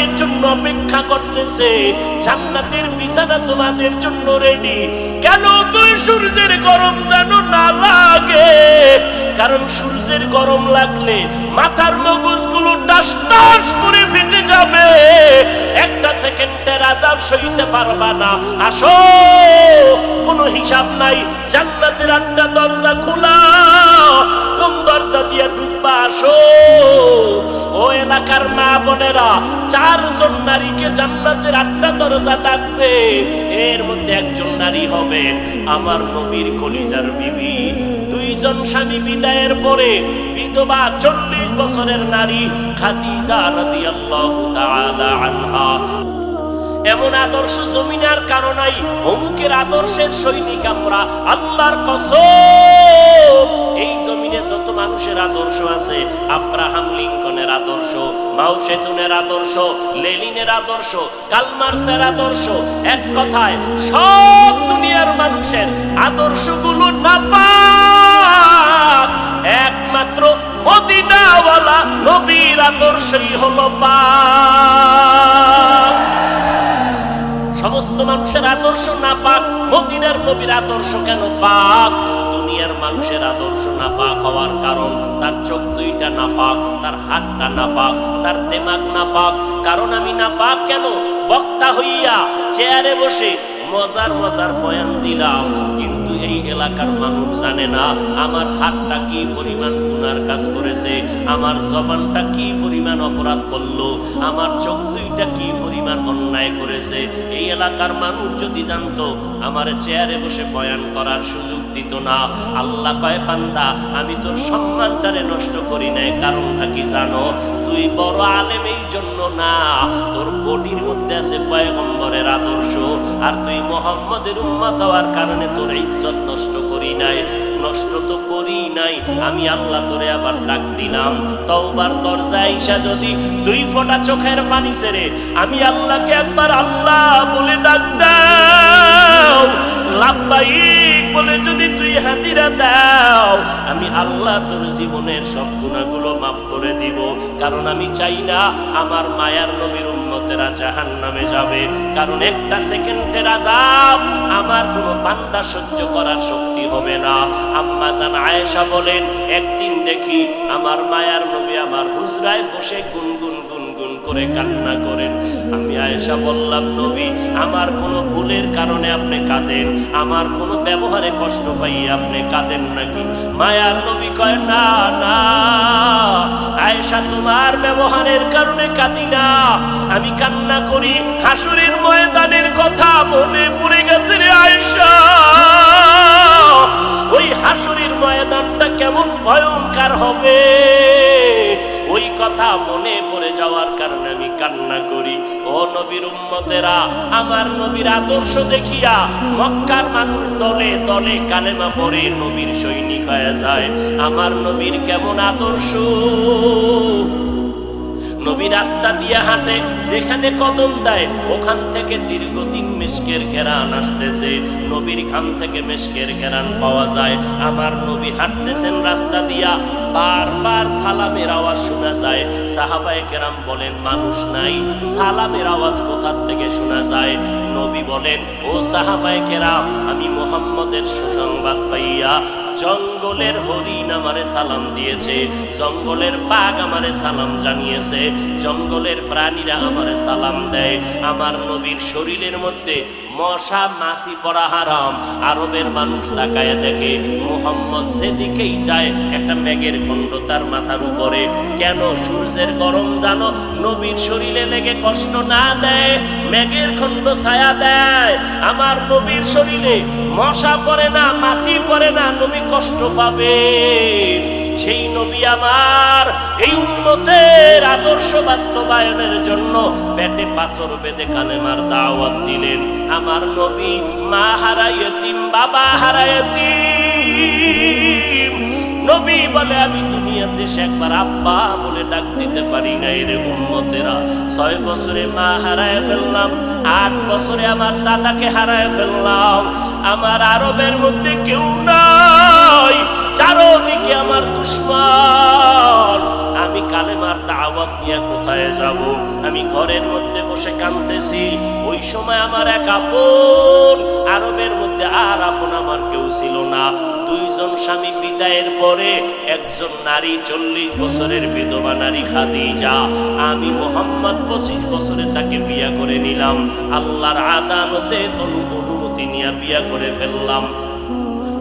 তোমাদের জন্য অপেক্ষা করতেছে। জান্নাতের বিছানা তোমাদের জন্য রেডি কেন তুই সূর্যের গরম যেন না লাগে? কারণ সূর্যের গরম লাগলে মাথার মগজগুলো টাস টাস করে ফেটে যাবে। একটা সেকেন্ডের আজাব সইতে পারবা না। আসো, কোনো হিসাব নাই। জান্নাতের আটটা দরজা খোলা। কোন দরজা দিয়ে ডুববা আসো। এলাকার মা বোনেরা, চারজন নারীকে জান্নাতের আটটা দরজা ডাকবে এর মধ্যে একজন নারী হবে আমার নবীর কলিজার বিবি। দুইজন স্বামী বিদায়ের পরে বিধবা চল্লিশ বছরের নারী খাদিজা রাদিয়াল্লাহু তাআলা আনহা। এমন আদর্শ জমিনার কারণাই অমুকের আদর্শের সৈনিক আমরা, আল্লাহর কসম। এই জমিনে যত মানুষের আদর্শ আছে, আব্রাহাম লিঙ্কনের আদর্শ, মাও সেতুনের আদর্শ লেলিনের আদর্শ, কালমার্সের আদর্শ, এক কথায় সব দুনিয়ার মানুষের আদর্শগুলো না একমাত্র মদিনাওয়ালা নবীর আদর্শই হলো সমস্ত মানুষের আদর্শ না পাক, মদিনার নবীর আদর্শ কেন পাক? দুনিয়ার মানুষের আদর্শ না পাক হওয়ার কারণ তার চোখ দুইটা না পাক, তার হাতটা না পাক, তার দেমাগ না পাক। কারণ আমি না পাক কেন? বক্তা হইয়া চেয়ারে বসে মজার মজার বয়ান দিলাম। এই এলাকার মানুষ জানে না, আমার হাতটা কি পরিমাণ গুনার কাজ করেছে, আমার জবানটা কি পরিমাণ অপরাধ করল, আমার চোখ দুইটা কি পরিমাণ অন্যায় করেছে। এই এলাকার মানুষ যদি জানতো, আমার চেয়ারে বসে বয়ান করার সুযোগ দিত না। আল্লাহ কয়, বান্দা, আমি তোর সম্মানটারে নষ্ট করি নাই, কারণটা কি জানো? তুই বড় আলেম এই জন্য না। তোর বডির মধ্যে আছে পয়গম্বরের আদর্শ, আর তুই মোহাম্মদের উম্মত হওয়ার কারণে তোর ইজ্জত নষ্ট করি নাই। নষ্ট তো করি নাই, আমি আল্লাহ তোরে আবার ডাক দিলাম। তওবার দরজা আইসা যদি দুই ফোঁটা চোখের পানি ছেড়ে আমি আল্লাহকে একবার আল্লাহ বলে ডাক দাও। লাভবাহিক বলে যদি তুই হাজিরা দাও, আমি আল্লাহ তোর জীবনের সব গুণাগুলো মাফ করে দিব। কারণ আমি চাই না আমার মায়ার নবীর উন্নতেরা জাহান নামে যাবে। কারণ একটা সেকেন্ডের আজাব আমার কোনো বান্দা সহ্য করার শক্তি হবে না। আম্মা জান আয়েশা বলেন, একদিন দেখি আমার মায়ার নবী আমার হুজরায় বসে গুনগুন গুনগুন করে কান্না করেন। আমি আয়েশা বললাম, নবী, আমার কোনো ভুলের কারণে আপনি কাঁদেন। আমার কোনো ব্যবহারে কষ্ট পাই আপনি কাঁদেন নাকি? মায়ার নবী কয়, না না। আয়েশা, তোমার ব্যবহারের কারণে কাঁদি না। আমি কান্না করি, হাসুরের ময়দানের কথা মনে পড়ে গেছে রে আয়েশা। ওই হাসুরের ময়দানটা কেমন ভয়ঙ্কর হবে। ওই কথা মনে পড়ে যাওয়ার কারণে আমি কান্না করি। ও নবীর উম্মতেরা, আমার নবীর আদর্শ দেখিয়া মক্কার মানুষ দলে দলে কালেমা পড়ে নবীর সৈনিক হয়ে যায়। আমার নবীর কেমন আদর্শ? নবী রাস্তা দিয়ে হাঁটে, যেখানে কদম দেয়, ওখান থেকে দীর্ঘদিন মেশকের ঘেরান আসতেছে। নবীর ঘাম থেকে মেশকের ঘেরান পাওয়া যায়। আমার নবী হাঁটতেছেন রাস্তা দিয়া বারবার সালামের আওয়াজ শোনা যায়। সাহাবায়ে কেরাম বলেন, মানুষ নাই, সালামের আওয়াজ কোথার থেকে শোনা যায়? নবী বলেন, ও সাহাবায়ে কেরাম, আমি মোহাম্মদের সুসংবাদ পাইয়া জঙ্গলের হরিণ আমারে সালাম দিয়েছে, জঙ্গলের বাঘ আমারে সালাম জানিয়েছে, জঙ্গলের প্রাণীরা আমারে সালাম দেয়। আমার নবীর শরীরের মধ্যে মশা মাছি পড়া হারাম। আরবের মানুষ তাকায় দেখে, মোহাম্মদ যেদিকেই যায়, একটা মেঘের খণ্ড তার মাথার উপরে। কেন সূর্যের গরম জানো? নবীর শরীরে লেগে কষ্ট না দেয়, মেঘের খণ্ড ছায়া দেয়। আমার নবীর শরীরে মশা পড়ে না, মাছি পড়ে না, নবী কষ্ট পাবে সেই নবী আমার এই উন্নতের আদর্শ বাস্তবায়নের জন্য পেটে পাথর বেঁধে কালেমার দাওয়াত দিলেন। আমার নবী, মা হারাইতিম বাবা হারাইতিম নবী বলে, আমি দুনিয়াতে সে একবার আব্বা বলে ডাক দিতে পারি না এর উন্মতেরা ছয় বছরে মা হারায় ফেললাম, আট বছরে আমার দাদাকে হারায় ফেললাম। আমার আরবের মধ্যে কেউ নাই। চারোদিকে আমার দুশ্মন। আমি কালেমার দাওয়াত নিয়ে কোথায় যাব? আমি ঘরের মধ্যে বসে কাঁদতেছি। ওই সময় আমার এক আপন আরবের মধ্যে আর আপন আমার কেউ ছিল না। দুইজন স্বামী বিদায়ের পরে একজন নারী চল্লিশ বছরের বিধবা নারী খাদিজা। আমি মোহাম্মদ পঁচিশ বছরে তাকে বিয়া করে নিলাম। আল্লাহর আদালতে অনু- অনুমতি নিয়ে বিয়া করে ফেললাম।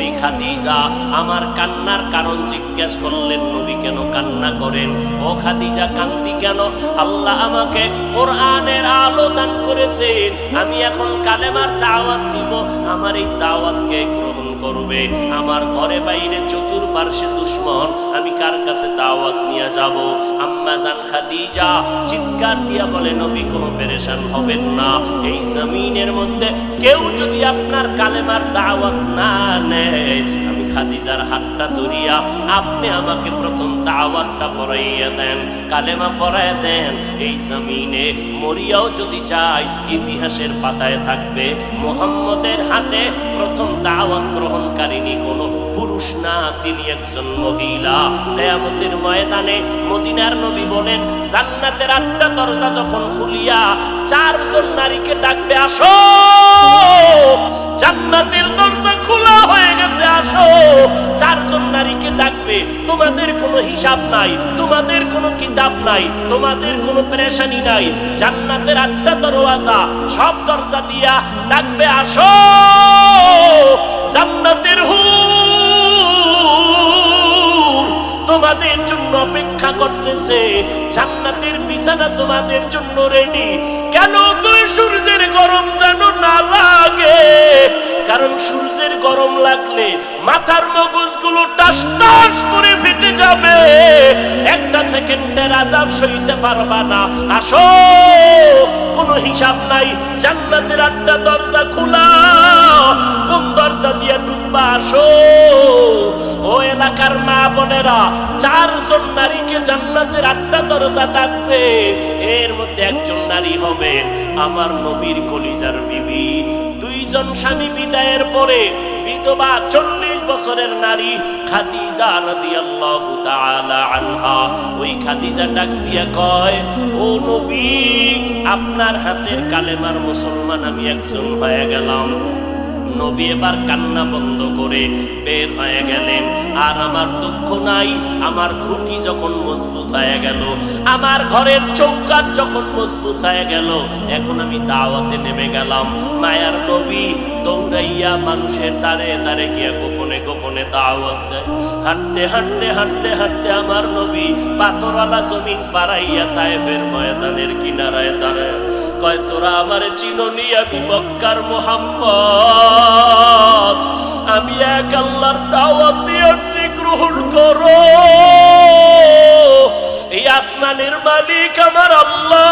ওই খাদিজা আমার কান্নার কারণ জিজ্ঞেস করলেন, নবী কেন কান্না করেন? ও খাদিজা, কান্দি কেন? আল্লাহ আমাকে কোরআনের আলো দান করেছেন। আমি এখন কালেমার দাওয়াত দিব। আমার এই দাওয়াতকে করবে। আমার ঘরে বাইরে চতুর্পার্শ্বে দুশ্মন, আমি কার কাছে দাওয়াত নিয়ে যাব? আম্মা জান খাদিজা চিৎকার দিয়া বলে, নবী, কোনো পেরেশান হবেন না। এই জমিনের মধ্যে কেউ যদি আপনার কালেমার দাওয়াত না নেয় খাদিজার হাতটা ধরিয়া আপনি আমাকে প্রথম দাওয়াতটা পড়াইয়া দেন, কালেমা পড়ায় দেন। এই জমিনে মরিয়াও যদি চাই ইতিহাসের পাতায় থাকবে, মোহাম্মদের হাতে প্রথম দাওয়াত গ্রহণকারিনী কোনো পুরুষ না, তিনি একজন মহিলা। কেয়ামতের ময়দানে মদিনার নবী বলেন, জান্নাতের আটটা দরজা যখন খুলিয়া চারজন নারীকে ডাকবে, আসো! জান্নাতের দরজা খোলা হয়ে গেছে, আসো। চারজন নারীকে ডাকবে, তোমাদের কোনো হিসাব নাই, তোমাদের কোনো কিতাব নাই, তোমাদের কোনো পেরেশানি নাই। জান্নাতের আটটা দরওয়াজা, সব দরজা দিয়া ডাকবে, আসো। জান্নাতের হুর তোমাদের জন্য অপেক্ষা করতেছে। জান্নাতের বিছানা তোমাদের জন্য রেডি কেন তুই সূর্যের গরম যেন না লাগে। কারণ সূর্যের গরম লাগলে মাথার মগজগুলো টাস টাস করে ফেটে যাবে। একটা সেকেন্ডের আজাব সইতে পারবা না। আসো, কোনো হিসাব নাই। জান্নাতের আটটা দরজা খোলা। কোন দরজা দিয়ে ডুববা? আসো। ও এলাকার মা বোনেরা, চারজন নারীকে জান্নাতের আটটা দরজা ডাকবে। এর মধ্যে একজন নারী হবেন আমার নবীর কলিজার বিবি। দুইজন স্বামী বিদায়ের পরে বিধবা চল্লিশ বছরের নারী খাদিজা রাদিয়াল্লাহু তাআলা আনহা। ওই খাদিজা ডাক দিয়া কয়, ও নবী, আপনার হাতের কালেমার মুসলমান আমি একজন হয়ে গেলাম। নবী এবার কান্না বন্ধ করে বের হয়ে গেলেন। আর আমার দুঃখ নাই, আমার খুঁটি যখন মজবুত হয়ে গেল, আমার ঘরের চৌকাট যখন মজবুত হয়ে গেল, এখন আমি দাওয়াতে নেমে গেলাম। মায়ার নবী দৌড়াইয়া মানুষের দ্বারে দ্বারে গিয়া গোপনে গোপনে দাওয়াত দেয়। হাঁটতে হাঁটতে হাঁটতে হাঁটতে আমার নবী পাথরওয়ালা জমিন পাড়াইয়া তায়েফের ময়দানের কিনারায় দাঁড়ায়। কয়, তোরা আমার চিননি আমি মোহাম্মদ? আমি এক আল্লাহর দাওয়াত দিয়েছি গ্রহণ করো। এই আসমানের মালিক আমার আল্লাহ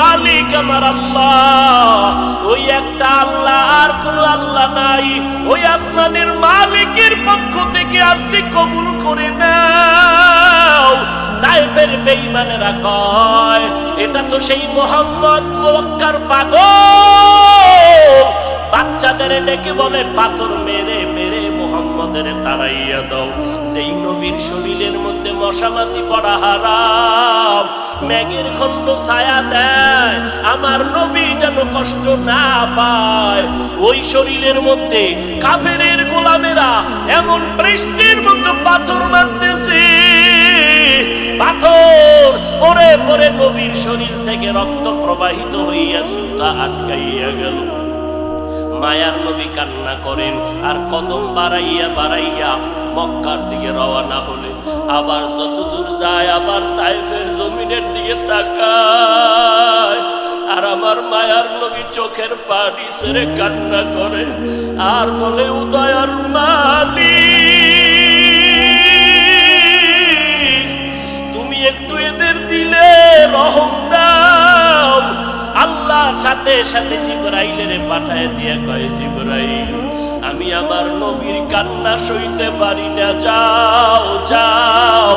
মালিক আমার আল্লাহ। ওই একটা আল্লাহ, আর কোন আল্লাহ নাই। ওই আসমানের মালিকের পক্ষ থেকে আসছি কবুল করে নাও। তাইফের বেঈমানেরা কয়, এটা তো সেই মোহাম্মদ মক্কার পাগল। বাচ্চাদের ডেকে বলে, পাথর মেরে মোহাম্মদের তারাইয়া দাও। সেই নবীর শরীরের মধ্যে মশামাছি পড়া হারাম, ম্যাগের খণ্ড ছায়া দেয়, আমার নবী যেন কষ্ট না পায়। ওই শরীরের মধ্যে কাফেরের গোলামেরা এমন বৃষ্টির মতো পাথর মারতেছে। পাথর পরে পরে নবীর শরীর থেকে রক্ত প্রবাহিত হইয়া জুতা আটকাইয়া গেল। মায়ার নবী কান্না করেন আর কদম বাড়াইয়া বাড়াইয়া মক্কার দিকে রওনা হলে আবার যত দূর যায় আবার তাইফের জমিনের দিকে তাকায় আর আমার মায়ার নবী চোখের পানি সেরে কান্না করে আর বলে, উদয়ার মালিক, তুমি একটু এদের দিলে রহম আল্লাহ সাথে সাথে জিব্রাইলের পাঠায় দিয়ে কয়, জিব্রাইল, আমি আমার নবীর কান্না সইতে পারি না। যাও যাও।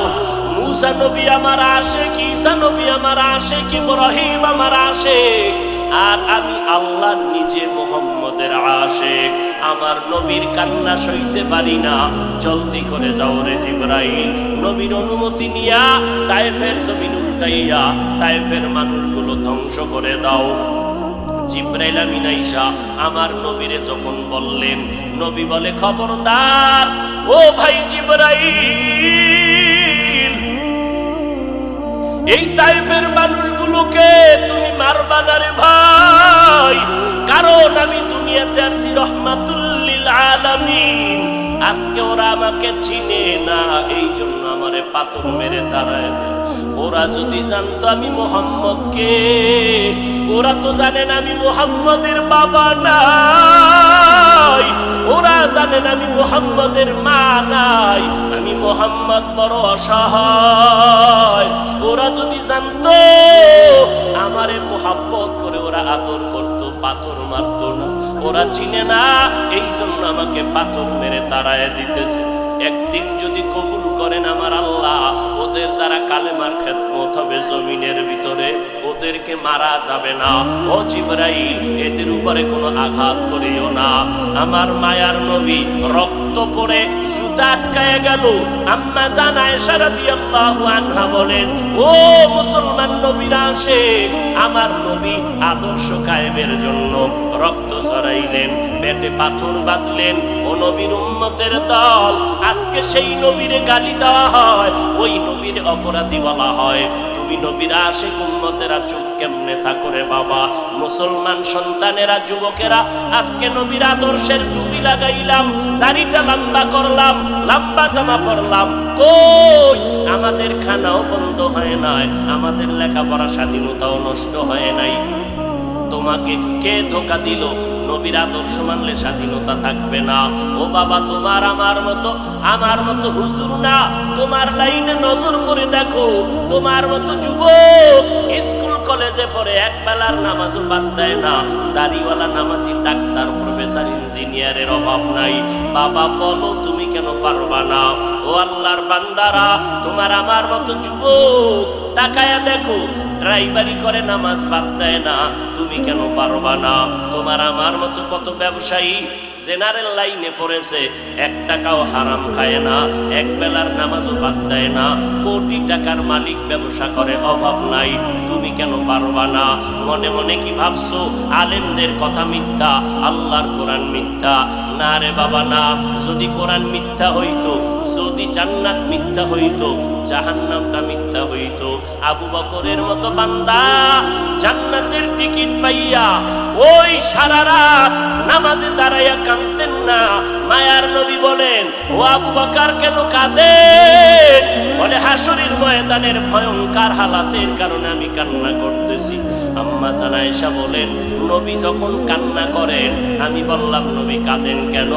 মুসা নবী আমার আসে কি ঈসা নবী আমার আসে কি ইব্রাহিম আমার আসে আর আমি আল্লাহ নিজে মোহাম্মদ মোহাম্মদের আশেক। আমার নবীর কান্না সইতে পারি না। জলদি করে যাও রে জিব্রাইল। নবীর অনুমতি নিয়া তাইফের জমিন উল্টাইয়া তাইফের মানুষগুলো ধ্বংস করে দাও। জিব্রাইল আমিন আইসা আমার নবীরে যখন বললেন, নবী বলে, খবরদার, ও ভাই জিব্রাইল, এই টাইপের মানুষগুলোকে তুমি মারবা না রে ভাই। কারণ আমি দুনিয়াতে রহমাতুল্লিল আলামিন। আজকে ওরা আমাকে চিনে না এই জন্য আমারে পাথর মেরে দাঁড়ায় ওরা যদি জানতো আমি মোহাম্মদকে, ওরা তো জানেন আমি মোহাম্মদের বাবা নাই। ওরা জানেন আমি মোহাম্মদের মা নাই। আমি মোহাম্মদ বড় অসহায়। ওরা যদি জানতো, আমারে মোহাব্বত করে ওরা আদর করত, পাথর মারত না। ওরা চিনে না এই জন্য আমাকে পাথর মেরে তাড়ায় দিতেছে। একদিন যদি কবুল করেন আমার আল্লাহ, ওদের দ্বারা কালেমার খেদমত হবে জমিনের ভিতরে, ওদেরকে মারা যাবে না। ও জিব্রাইল, এদের উপরে কোনো আঘাত করিও না। আমার মায়ার নবী রক্ত পড়ে আমার নবী আদর্শ কায়েমের জন্য রক্ত ঝরাইলেন পেটে পাথর বাঁধলেন, ও নবীর উম্মতের দল। আজকে সেই নবীর গালি দেওয়া হয়, ওই নবীর অপরাধী বলা হয়। তুমি নবীরা আসে উম্মতেরা চুপ কেমনে থাকো রে বাবা? মুসলমান সন্তানেরা, যুবকেরা, আজকে নবীর আদর্শের টুপি লাগাইলাম, দাড়িটা লম্বা করলাম, লম্বা জামা পরলাম। কই? আমাদের খানাও বন্ধ হয় নাই, আমাদের লেখাপড়া স্বাধীনতাও নষ্ট হয় নাই। তোমাকে কে ধোকা দিল? নবীর আদর্শ মানলে স্বাধীনতা থাকবে না। ও বাবা, তোমার আমার মতো আমার মতো হুজুর না। তোমার লাইনে নজর করে দেখো, তোমার মতো যুবক স্কুল, কলেজে পড়ে এক বেলার নামাজও বাদ দেয় না। দাড়িওয়ালা নামাজি ডাক্তার, প্রফেসর, ইঞ্জিনিয়ারের অভাব নাই। বাবা, বলো, তুমি কেন পারবা না? ও আল্লাহর বান্দারা, তোমার আমার মতো যুবক, তাকায়া দেখো ড্রাইভারি করে, নামাজ বাদ দেয় না। তুমি কেন পারবা না? তোমার আমার মতো কত ব্যবসায়ী জেনারেল লাইনে পড়েছে, এক টাকাও হারাম খায় না, এক বেলার নামাজও বাদ দেয় না, কোটি টাকার মালিক ব্যবসা করে, অভাব নাই, তুমি কেন পারবা না? মনে মনে কি ভাবছ? আলেমদের কথা মিথ্যা, আল্লাহর কোরআন মিথ্যা। না রে বাবা, না, যদি কোরআন মিথ্যা হইতো, যদি জান্নাত মিথ্যা হইতো, জাহান্নামটা মিথ্যা হইতো। আবু বকরের মতো বান্দা জান্নাতের টিকিট পাইয়া, ওই সারা রাত নামাজে দাঁড়াইয়া কাঁদতেন না। মায়ার নবী বলেন, ও আবু বকর, কেন কাঁদে? বলে, হাসুরির ময়দানের ভয়ঙ্কর হালাতের কারণে আমি কান্না করতেছি। আম্মা জানাইসা বলেন, নবী যখন কান্না করেন, আমি বললাম, নবী কাঁদেন কেন?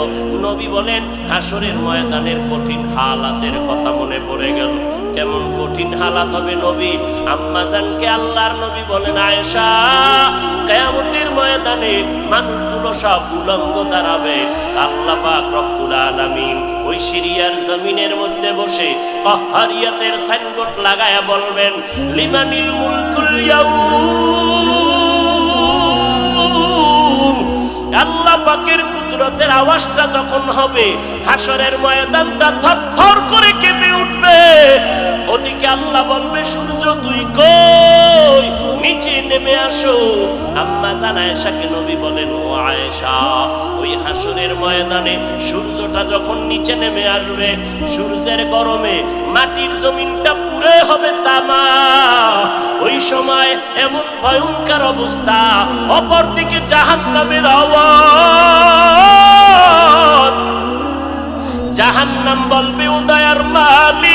নবী বলেন, হাসরের ময়দানের কঠিন হালাতের কথা মনে পড়ে গেল। কেমন কঠিন হালাত হবে নবী? আম্মা জানকে আল্লাহর নবী বলেন, আয়েশা, কেয়ামতের ময়দানে মানুষগুলো সব উলঙ্গ দাঁড়াবে। আল্লাহ পাক রব্বুল আলামিন ওই সিরিয়ার জমিনের মধ্যে বসে কহারিয়াতের সাইনবোর্ড লাগায়া বলবেন লিমানিল মুলকুল ইয়াউম? আল্লাহ পাকের কুদরতের আওয়াজটা যখন হবে, হাসরের ময়দানটা থরথর করে কেঁপে উঠবে। ওদিকে আল্লাহ বলবে, সূর্য তুই কই? নিচে নেমে আসো। আম্মা জানায় শাকে নবী বলেন, ও আয়েশা, ওই হাসরের ময়দানে সূর্যটা যখন নিচে নেমে আসবে, সূর্যের গরমে মাটির জমিনটা পুরে হবে তামা। ওই সময় এমন ভয়ঙ্কর অবস্থা। অপরদিকে জাহান নামের আওয়াজ। জাহান্নাম বলবে, উদয়ার মালিক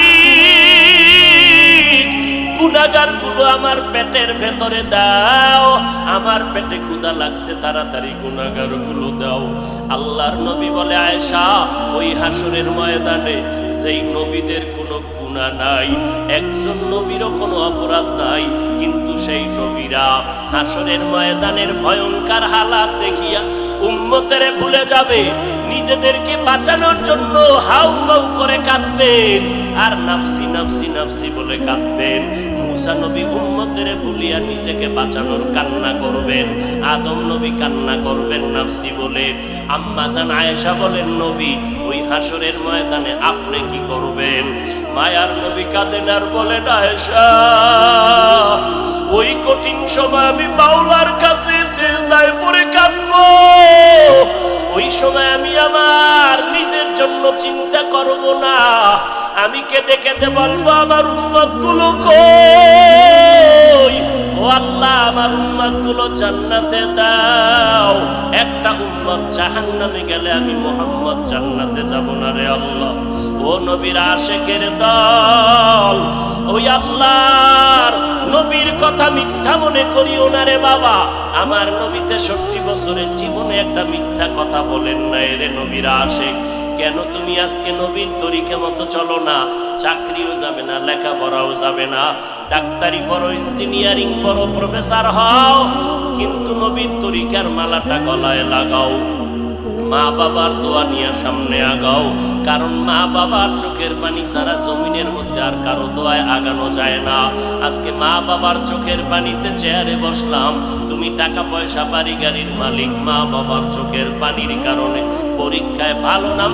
গুনাগারগুলো আমার পেটের ভেতরে দাও। আমার পেটে ক্ষুদা লাগছে, তাড়াতাড়ি গুনাগারগুলো দাও। আল্লাহর নবী বলে, আয়েশা, ওই হাসরের ময়দানে সেই নবীদের কোনো গুণা নাই, একজন নবীরও কোনো অপরাধ নাই, কিন্তু সেই নবীরা হাসরের ময়দানের ভয়ঙ্কর হালাত দেখিয়া উম্মতেরে ভুলে যাবে, নিজেদেরকে বাঁচানোর জন্য হাউ মাউ করে কাঁদবেন, আর নাফসি নাফসি নাফসি বলে কাঁদবেন। মুসা নবী উম্মতের ভুলিয়া নিজেকে বাঁচানোর কান্না করবেন, আদম নবী কান্না করবেন, নাফসি বলে, আম্মা জান আয়েশা বলেন, নবী, ওই হাসরের ময়দানে আপনি কি করবেন? মায়ার নবী কাঁদেন আর বলেন, আয়েশা, ওই কঠিন সময় আমি বাউলার কাছে সেজদায় পড়ে কাঁদবো। ওই সময় আমি আমার নিজের জন্য চিন্তা করব না। আমি কেঁদে কেঁদে বলব, আমার উম্মতগুলো কই? আল্লাহ, আমার উম্মতগুলো জান্নাতে দাও। একটা উম্মত জাহান্নামে গেলে আমি মোহাম্মদ জান্নাতে যাব না রে আল্লাহ। ও নবীর আশেকের দল, ওই আল্লাহর নবীর কথা মিথ্যা মনে করিও না রে বাবা। আমার নবী তেষট্টি বছরের জীবনে একটা মিথ্যা কথা বলেন না রে নবীর আশেক। কেন তুমি আজকে নবীর তরিকে মতো চলো না? চাকরিও যাবে না, লেখাপড়াও যাবে না। ডাক্তারি পড়ো, ইঞ্জিনিয়ারিং পড়ো, প্রফেসর হও। কিন্তু নবীর তরিকার মালাটা গলায় লাগাও। মা বাবার দোয়া নিয়ে সামনে আগাও। কারণ মা বাবার চোখের পানি সারা জমিনের মধ্যে আর কারও দোয়ায় আগানো যায় না। আজকে মা বাবার চোখের পানিতে চেয়ারে বসলাম। তুমি টাকা পয়সা বাড়ি গাড়ির মালিক মা বাবার চোখের পানির কারণে পরীক্ষায় ভালো নাম